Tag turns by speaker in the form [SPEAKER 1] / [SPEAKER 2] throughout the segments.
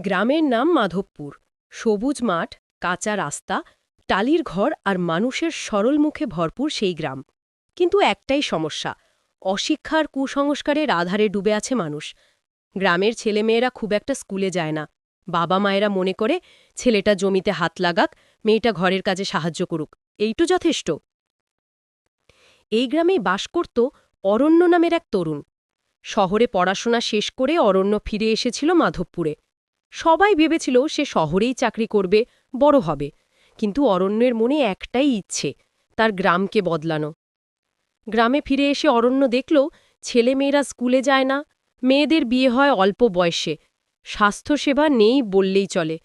[SPEAKER 1] গ্রামের নাম মাধবপুর। সবুজ মাঠ, কাঁচা রাস্তা, টালির ঘর আর মানুষের সরল মুখে ভরপুর সেই গ্রাম। কিন্তু একটাই সমস্যা, অশিক্ষার কুসংস্কারের আধারে ডুবে আছে মানুষ। গ্রামের ছেলেমেয়েরা খুব একটা স্কুলে যায় না। বাবা মায়েরা মনে করে, ছেলেটা জমিতে হাত লাগাক, মেয়েটা ঘরের কাজে সাহায্য করুক। এইটু যথেষ্ট। এই গ্রামেই বাস করত অরণ্য নামের এক তরুণ। শহরে পড়াশোনা শেষ করে অরণ্য ফিরে এসেছিল মাধবপুরে। সবাই ভেবেছিল সে শহরেই চাকরি করবে, বড় হবে। কিন্তু অরণ্যের মনে একটাই ইচ্ছে, তার গ্রামকে বদলানো। গ্রামে ফিরে এসে অরণ্য দেখল, ছেলেমেয়েরা স্কুলে যায় না, মেয়েদের বিয়ে হয় অল্প বয়সে। স্বাস্থ্যসেবা নেই বললেই চলে।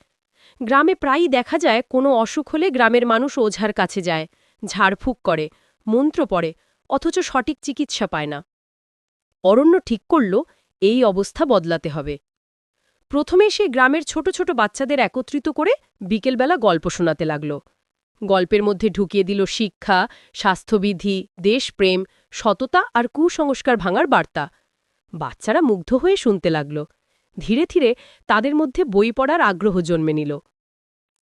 [SPEAKER 1] গ্রামে প্রায়ই দেখা যায়, কোনো অসুখ হলে গ্রামের মানুষ ওঝার কাছে যায়, ঝাড়ফুঁক করে, মন্ত্র পড়ে, অথচ সঠিক চিকিৎসা পায় না। অরণ্য ঠিক করল, এই অবস্থা বদলাতে হবে। প্রথমে সে গ্রামের ছোট ছোট বাচ্চাদের একত্রিত করে বিকেলবেলা গল্প শোনাতে লাগল। গল্পের মধ্যে ঢুকিয়ে দিল শিক্ষা, স্বাস্থ্যবিধি, দেশপ্রেম, সততা আর কুসংস্কার ভাঙার বার্তা। বাচ্চারা মুগ্ধ হয়ে শুনতে লাগল। ধীরে ধীরে তাদের মধ্যে বই পড়ার আগ্রহ জন্মে নিল।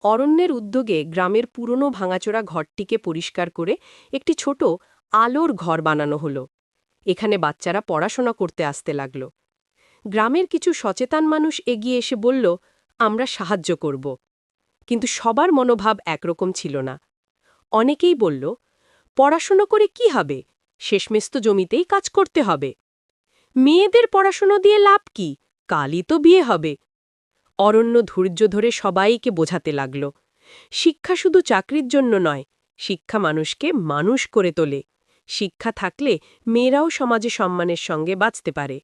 [SPEAKER 1] অরণ্যের উদ্যোগে গ্রামের পুরনো ভাঙাচোরা ঘরটিকে পরিষ্কার করে একটি ছোট আলোর ঘর বানানো হলো। এখানে বাচ্চারা পড়াশোনা করতে আসতে লাগল। গ্রামের কিছু সচেতন মানুষ এগিয়ে এসে বলল, আমরা সাহায্য করব। কিন্তু সবার মনোভাব একরকম ছিল না। অনেকেই বলল, পড়াশুনো করে কি হবে? শেষমেশ তো জমিতেই কাজ করতে হবে। মেয়েদের পড়াশুনো দিয়ে লাভ কি? কালই তো বিয়ে হবে। অরণ্য ধৈর্য ধরে সবাইকে বোঝাতে লাগল, শিক্ষা শুধু চাকরির জন্য নয়, শিক্ষা মানুষকে মানুষ করে তোলে। শিক্ষা থাকলে মেয়েরাও সমাজে সম্মানের সঙ্গে বাঁচতে পারে।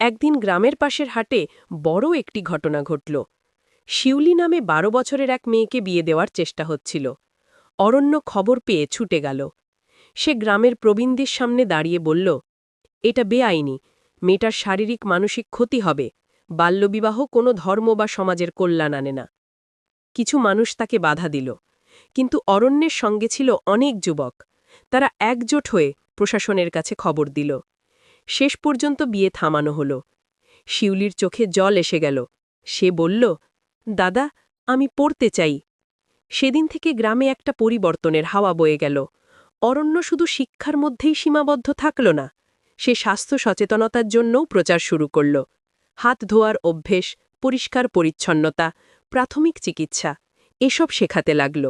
[SPEAKER 1] একদিন গ্রামের পাশের হাটে বড় একটি ঘটনা ঘটল। শিউলি নামে বারো বছরের এক মেয়েকে বিয়ে দেওয়ার চেষ্টা হচ্ছিল। অরণ্য খবর পেয়ে ছুটে গেল। সে গ্রামের প্রবীণদের সামনে দাঁড়িয়ে বলল, এটা বেআইনি। মেয়েটার শারীরিক, মানসিক ক্ষতি হবে। বাল্যবিবাহ কোনো ধর্ম বা সমাজের কল্যাণ আনে না। কিছু মানুষ তাকে বাধা দিল। কিন্তু অরণ্যের সঙ্গে ছিল অনেক যুবক। তারা একজোট হয়ে প্রশাসনের কাছে খবর দিল। শেষ পর্যন্ত বিয়ে থামানো হল। শিউলির চোখে জল এসে গেল। সে বলল, দাদা, আমি পড়তে চাই। সেদিন থেকে গ্রামে একটা পরিবর্তনের হাওয়া বয়ে গেল। অরণ্য শুধু শিক্ষার মধ্যেই সীমাবদ্ধ থাকল না, সে স্বাস্থ্য সচেতনতার জন্যও প্রচার শুরু করল। হাত ধোয়ার অভ্যেস, পরিষ্কার পরিচ্ছন্নতা, প্রাথমিক চিকিৎসা, এসব শেখাতে লাগল।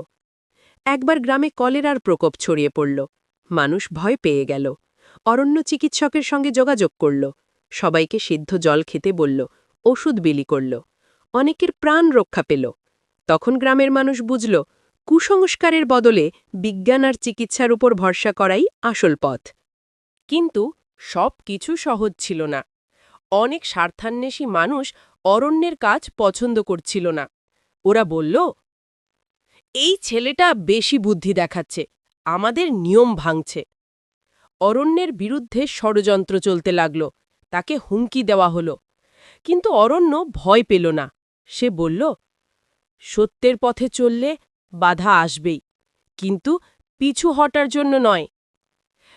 [SPEAKER 1] একবার গ্রামে কলেরার প্রকোপ ছড়িয়ে পড়ল। মানুষ ভয় পেয়ে গেল। অরণ্য চিকিৎসকের সঙ্গে যোগাযোগ করল। সবাইকে সিদ্ধ জল খেতে বলল, ওষুধ বিলি করল। অনেকের প্রাণ রক্ষা পেল। তখন গ্রামের মানুষ বুঝল, কুসংস্কারের বদলে বিজ্ঞান আর চিকিৎসার উপর ভরসা করাই আসল পথ। কিন্তু সব কিছু সহজ ছিল না। অনেক স্বার্থান্বেষী মানুষ অরণ্যের কাজ পছন্দ করছিল না। ওরা বলল, এই ছেলেটা বেশি বুদ্ধি দেখাচ্ছে, আমাদের নিয়ম ভাঙছে। অরণ্যের বিরুদ্ধে ষড়যন্ত্র চলতে লাগল, তাকে হুমকি দেওয়া হল। কিন্তু অরণ্য ভয় পেল না। সে বলল, সত্যের পথে চললে বাধা আসবেই, কিন্তু পিছু হটার জন্য নয়।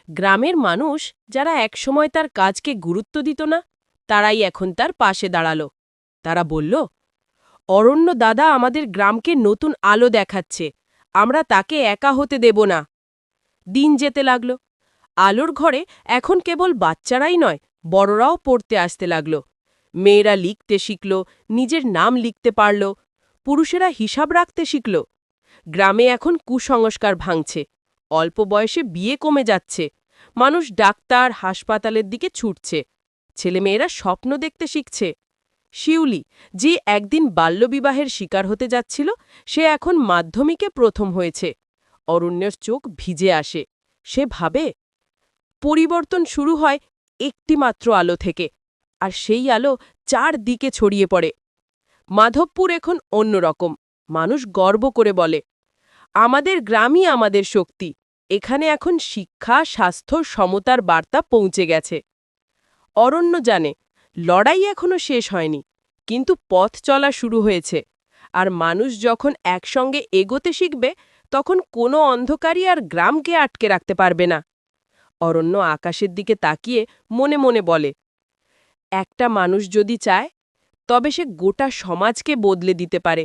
[SPEAKER 1] গ্রামের মানুষ যারা একসময় তার কাজকে গুরুত্ব দিত না, তারাই এখন তার পাশে দাঁড়াল। তারা বলল, অরণ্য দাদা আমাদের গ্রামকে নতুন আলো দেখাচ্ছে, আমরা তাকে একা হতে দেব না। দিন যেতে লাগল। আলোর ঘরে এখন কেবল বাচ্চারাই নয়, বড়রাও পড়তে আসতে লাগল। মেয়েরা লিখতে শিখল, নিজের নাম লিখতে পারল, পুরুষেরা হিসাব রাখতে শিখল। গ্রামে এখন কুসংস্কার ভাঙছে, অল্প বয়সে বিয়ে কমে যাচ্ছে, মানুষ ডাক্তার, হাসপাতালের দিকে ছুটছে, ছেলেমেয়েরা স্বপ্ন দেখতে শিখছে। শিউলি, যে একদিন বাল্যবিবাহের শিকার হতে যাচ্ছিল, সে এখন মাধ্যমিকে প্রথম হয়েছে। অরণ্যের চোখ ভিজে আসে, সে ভাবে পরিবর্তন শুরু হয় একটিমাত্র আলো থেকে, আর সেই আলো চার দিকে ছড়িয়ে পড়ে। মাধবপুর এখন অন্যরকম, মানুষ গর্ব করে বলে, আমাদের গ্রামই আমাদের শক্তি, এখানে এখন শিক্ষা, স্বাস্থ্য, সমতার বার্তা পৌঁছে গেছে। অরণ্য জানে, লড়াই এখনও শেষ হয়নি, কিন্তু পথ চলা শুরু হয়েছে, আর মানুষ যখন একসঙ্গে এগোতে শিখবে, তখন কোনো অন্ধকারই আর গ্রামকে আটকে রাখতে পারবে না। অরণ্য আকাশের দিকে তাকিয়ে মনে মনে বলে, একটা মানুষ যদি চায়,
[SPEAKER 2] তবে সে গোটা সমাজকে বদলে দিতে পারে।